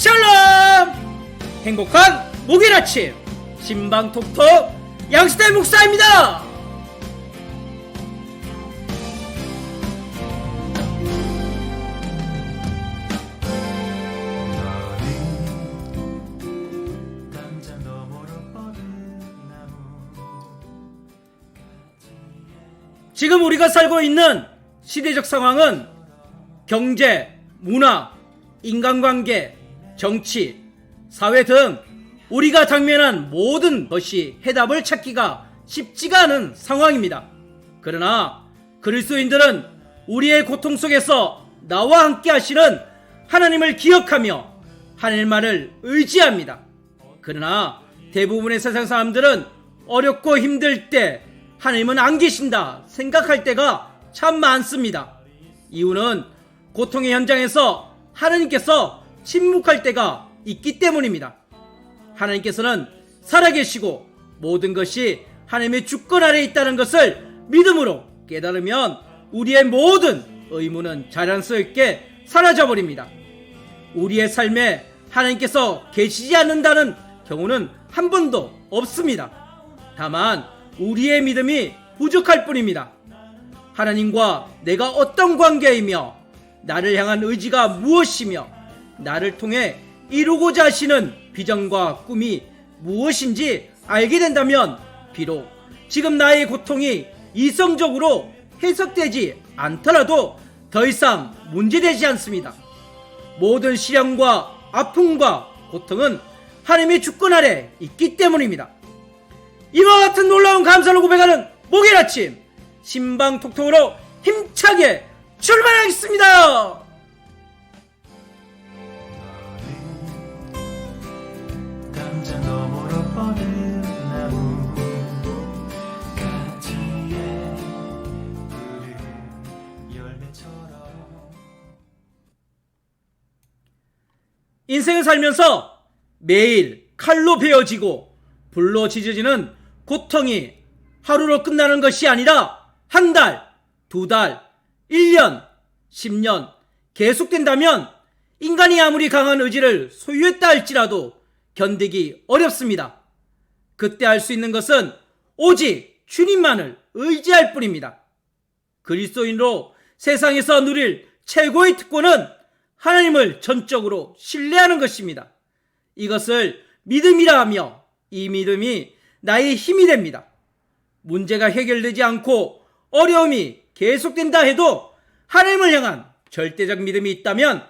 샬롬! 행복한 목요일 아침 신방톡톡 양시대 목사입니다. 지금 우리가 살고 있는 시대적 상황은 경제, 문화, 인간관계, 정치, 사회 등 우리가 당면한 모든 것이 해답을 찾기가 쉽지가 않은 상황입니다. 그러나 그리스도인들은 우리의 고통 속에서 나와 함께 하시는 하나님을 기억하며 하늘만을 의지합니다. 그러나 대부분의 세상 사람들은 어렵고 힘들 때 하나님은 안 계신다 생각할 때가 참 많습니다. 이유는 고통의 현장에서 하나님께서 침묵할 때가 있기 때문입니다. 하나님께서는 살아계시고 모든 것이 하나님의 주권 아래에 있다는 것을 믿음으로 깨달으면 우리의 모든 의무는 자연스럽게 사라져 버립니다. 우리의 삶에 하나님께서 계시지 않는다는 경우는 한 번도 없습니다. 다만 우리의 믿음이 부족할 뿐입니다. 하나님과 내가 어떤 관계이며 나를 향한 의지가 무엇이며 나를 통해 이루고자 하시는 비전과 꿈이 무엇인지 알게 된다면 비록 지금 나의 고통이 이성적으로 해석되지 않더라도 더 이상 문제되지 않습니다. 모든 시련과 아픔과 고통은 하나님의 주권 아래 있기 때문입니다. 이와 같은 놀라운 감사를 고백하는 목요일 아침 신방톡톡으로 힘차게 출발하겠습니다. 인생을 살면서 매일 칼로 베어지고 불로 지져지는 고통이 하루로 끝나는 것이 아니라 한 달, 두 달, 1년, 10년 계속된다면 인간이 아무리 강한 의지를 소유했다 할지라도 견디기 어렵습니다. 그때 할 수 있는 것은 오직 주님만을 의지할 뿐입니다. 그리스도인으로 세상에서 누릴 최고의 특권은 하나님을 전적으로 신뢰하는 것입니다. 이것을 믿음이라 하며 이 믿음이 나의 힘이 됩니다. 문제가 해결되지 않고 어려움이 계속된다 해도 하나님을 향한 절대적 믿음이 있다면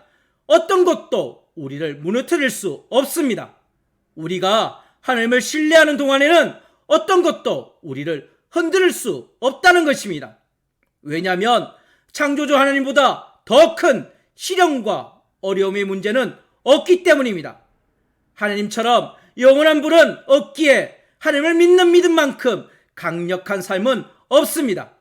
어떤 것도 우리를 무너뜨릴 수 없습니다. 우리가 하나님을 신뢰하는 동안에는 어떤 것도 우리를 흔들 수 없다는 것입니다. 왜냐하면 창조주 하나님보다 더 큰 시련과 어려움의 문제는 없기 때문입니다. 하나님처럼 영원한 불은 없기에 하나님을 믿는 믿음만큼 강력한 삶은 없습니다.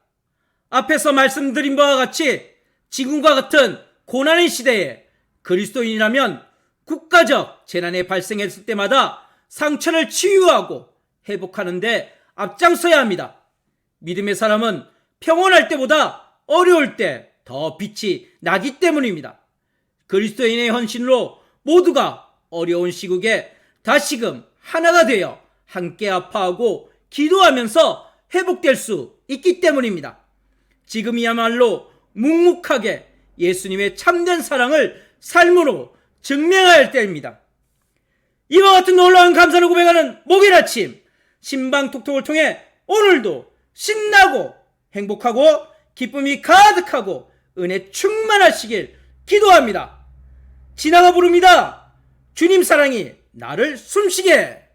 앞에서 말씀드린 바와 같이 지금과 같은 고난의 시대에 그리스도인이라면 국가적 재난이 발생했을 때마다 상처를 치유하고 회복하는데 앞장서야 합니다. 믿음의 사람은 평온할 때보다 어려울 때 더 빛이 나기 때문입니다. 그리스도인의 헌신으로 모두가 어려운 시국에 다시금 하나가 되어 함께 아파하고 기도하면서 회복될 수 있기 때문입니다. 지금이야말로 묵묵하게 예수님의 참된 사랑을 삶으로 증명해야 할 때입니다. 이와 같은 놀라운 감사를 고백하는 목요일 아침 신방톡톡을 통해 오늘도 신나고 행복하고 기쁨이 가득하고 은혜 충만하시길 기도합니다. 지나가 부릅니다. 주님 사랑이 나를 숨쉬게.